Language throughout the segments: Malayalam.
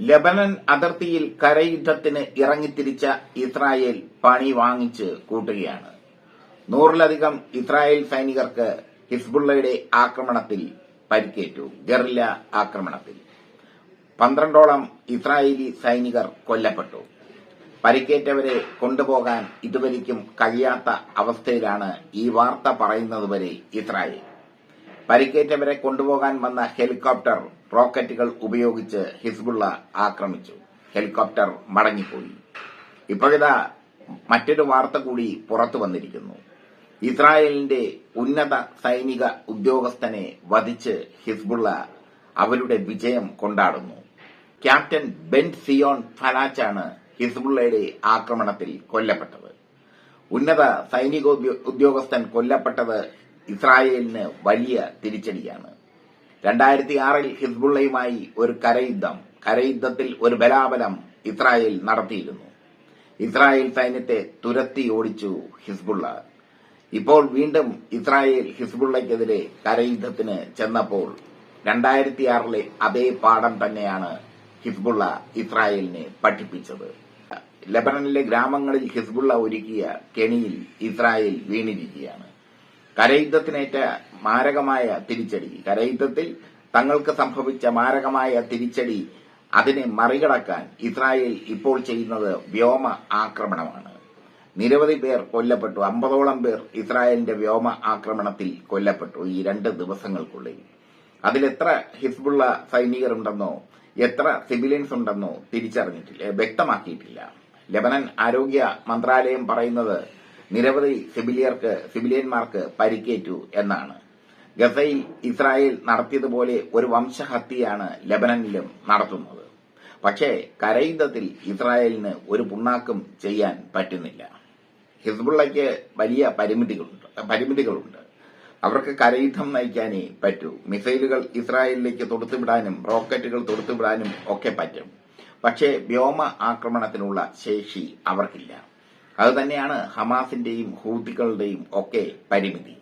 ലബനൻ അതിർത്തിയിൽ കരയുദ്ധത്തിന് ഇറങ്ങിത്തിരിച്ച ഇസ്രായേൽ പണി വാങ്ങിച്ച് കൂട്ടുകയാണ്. നൂറിലധികം ഇസ്രായേൽ സൈനികർക്ക് ഹിസ്ബുള്ളയുടെ ആക്രമണത്തിൽ പരിക്കേറ്റു. ഗറില്ല ആക്രമണത്തിൽ. പന്ത്രണ്ടോളം ഇസ്രായേലി സൈനികർ കൊല്ലപ്പെട്ടു. പരിക്കേറ്റവരെ കൊണ്ടുപോകാൻ ഇതുവരെയ്ക്കും കഴിയാത്ത അവസ്ഥയിലാണ് ഈ വാർത്ത പറയുന്നതുവരെ ഇസ്രായേൽ. പരിക്കേറ്റവരെ കൊണ്ടുപോകാൻ വന്ന ഹെലികോപ്റ്റർ റോക്കറ്റുകൾ ഉപയോഗിച്ച് ഹിസ്ബുള്ള ആക്രമിച്ചു. ഹെലികോപ്റ്റർ മടങ്ങിപ്പോയി. ഇപ്പോഴിതാ മറ്റൊരു വാർത്ത കൂടി പുറത്തു വന്നിരിക്കുന്നു. ഇസ്രായേലിന്റെ ഉന്നത സൈനിക ഉദ്യോഗസ്ഥനെ വധിച്ച് ഹിസ്ബുള്ള അവരുടെ വിജയം കൊണ്ടാടുന്നു. ക്യാപ്റ്റൻ ബെൻ സിയോൺ ഫലാച്ചാണ് ഹിസ്ബുള്ളയുടെ ആക്രമണത്തിൽ കൊല്ലപ്പെട്ടത്. ഉന്നത സൈനിക ഉദ്യോഗസ്ഥൻ കൊല്ലപ്പെട്ടത് ഇസ്രായേലിന് വലിയ തിരിച്ചടിയാണ്. രണ്ടായിരത്തി ആറിൽ ഹിസ്ബുള്ളയുമായി ഒരു കരയുദ്ധം കരയുദ്ധത്തിൽ ഒരു ബലാബലം ഇസ്രായേൽ നടത്തിയിരുന്നു. ഇസ്രായേൽ സൈന്യത്തെ തുരത്തി ഓടിച്ചു ഹിസ്ബുള്ള. ഇപ്പോൾ വീണ്ടും ഇസ്രായേൽ ഹിസ്ബുള്ളയ്ക്കെതിരെ കരയുദ്ധത്തിന് ചെന്നപ്പോൾ രണ്ടായിരത്തി ആറിലെ അതേ പാഠം തന്നെയാണ് ഹിസ്ബുള്ള ഇസ്രായേലിനെ പഠിപ്പിച്ചത്. ലബനനിലെ ഗ്രാമങ്ങളിൽ ഹിസ്ബുള്ള ഒരുക്കിയ കെണിയിൽ ഇസ്രായേൽ വീണിരിക്കുകയാണ്. കരയുദ്ധത്തിനേറ്റ മാരകമായ തിരിച്ചടി. കരയുദ്ധത്തിൽ തങ്ങൾക്ക് സംഭവിച്ച മാരകമായ തിരിച്ചടി അതിനെ മറികടക്കാൻ ഇസ്രായേൽ ഇപ്പോൾ ചെയ്യുന്നത് വ്യോമ ആക്രമണമാണ്. നിരവധി പേർ കൊല്ലപ്പെട്ടു. അമ്പതോളം പേർ ഇസ്രായേലിന്റെ വ്യോമ ആക്രമണത്തിൽ കൊല്ലപ്പെട്ടു ഈ രണ്ട് ദിവസങ്ങൾക്കുള്ളിൽ. അതിലെത്ര ഹിസ്ബുള്ള സൈനികരുണ്ടെന്നോ എത്ര സിവിലിയൻസ് ഉണ്ടെന്നോ തിരിച്ചറിഞ്ഞിട്ടില്ല വ്യക്തമാക്കിയിട്ടില്ല. ലബനൻ ആരോഗ്യ മന്ത്രാലയം പറയുന്നത് നിരവധി സിവിലിയർക്ക് സിവിലിയന്മാർക്ക് പരിക്കേറ്റു എന്നാണ്. ഗസയിൽ ഇസ്രായേൽ നടത്തിയതുപോലെ ഒരു വംശഹത്യയാണ് ലബനനിലും നടത്തുന്നത്. പക്ഷേ കരയുദ്ധത്തിൽ ഇസ്രായേലിന് ഒരു പുണ്ണാക്കും ചെയ്യാൻ പറ്റുന്നില്ല. ഹിസ്ബുള്ളയ്ക്ക് വലിയ പരിമിതികളുണ്ട് പരിമിതികളുണ്ട്. അവർക്ക് കരയുദ്ധം നയിക്കാനേ പറ്റൂ. മിസൈലുകൾ ഇസ്രായേലിലേക്ക് തൊടുത്തുവിടാനും റോക്കറ്റുകൾ തൊടുത്തുവിടാനും ഒക്കെ പറ്റും. പക്ഷേ വ്യോമ ആക്രമണത്തിനുള്ള ശേഷി അവർക്കില്ല. അതുതന്നെയാണ് ഹമാസിന്റെയും ഹൂത്തികളുടെയും ഒക്കെ പരിമിതി.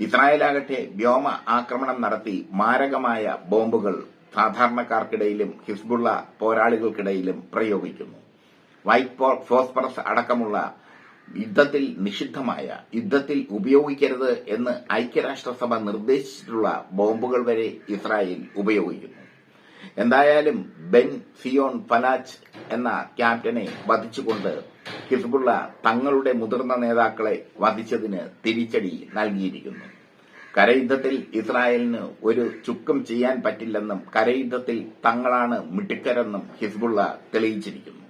ഇസ്രായേലാകട്ടെ വ്യോമ ആക്രമണം നടത്തി മാരകമായ ബോംബുകൾ സാധാരണക്കാർക്കിടയിലും ഹിസ്ബുള്ള പോരാളികൾക്കിടയിലും പ്രയോഗിക്കുന്നു. വൈറ്റ് ഫോസ്ഫറസ് അടക്കമുള്ള യുദ്ധത്തിൽ നിഷിദ്ധമായ യുദ്ധത്തിൽ ഉപയോഗിക്കരുത് എന്ന് ഐക്യരാഷ്ട്രസഭ നിർദ്ദേശിച്ചിട്ടുള്ള ബോംബുകൾ വരെ ഇസ്രായേൽ ഉപയോഗിക്കുന്നു. എന്തായാലും ബെൻ ഫിയോൺ ഫലാച്ച് എന്ന ക്യാപ്റ്റനെ വധിച്ചുകൊണ്ട് ഹിസ്ബുള്ള തങ്ങളുടെ മുതിർന്ന നേതാക്കളെ വധിച്ചതിന് തിരിച്ചടി നൽകിയിരിക്കുന്നു. കരയുദ്ധത്തിൽ ഇസ്രായേലിന് ഒരു ചുക്കും ചെയ്യാൻ പറ്റില്ലെന്നും കരയുദ്ധത്തിൽ തങ്ങളാണ് മിടുക്കരെന്നും ഹിസ്ബുള്ള തെളിയിച്ചിരിക്കുന്നു.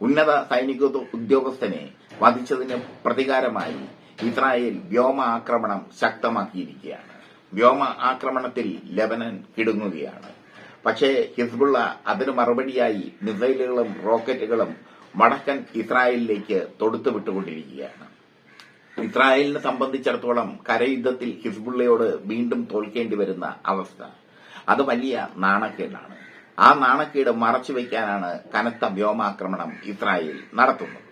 ഉന്നത സൈനിക ഉദ്യോഗസ്ഥനെ വധിച്ചതിന് പ്രതികാരമായി ഇസ്രായേൽ വ്യോമ ആക്രമണം ശക്തമാക്കിയിരിക്കുകയാണ്. വ്യോമ ആക്രമണത്തിൽ ലബനൻ കിടുങ്ങുകയാണ്. പക്ഷേ ഹിസ്ബുള്ള അതിന് മറുപടിയായി മിസൈലുകളും റോക്കറ്റുകളും വടക്കൻ ഇസ്രായേലിലേക്ക് തൊടുത്തുവിട്ടുകൊണ്ടിരിക്കുകയാണ് ഇസ്രായേലിനെ സംബന്ധിച്ചിടത്തോളം കരയുദ്ധത്തിൽ ഹിസ്ബുള്ളയോട് വീണ്ടും തോൽക്കേണ്ടി വരുന്ന അവസ്ഥ. അത് വലിയ നാണക്കേടാണ്. ആ നാണക്കേട് മറച്ചുവെക്കാനാണ് കനത്ത വ്യോമാക്രമണം ഇസ്രായേൽ നടത്തുന്നത്.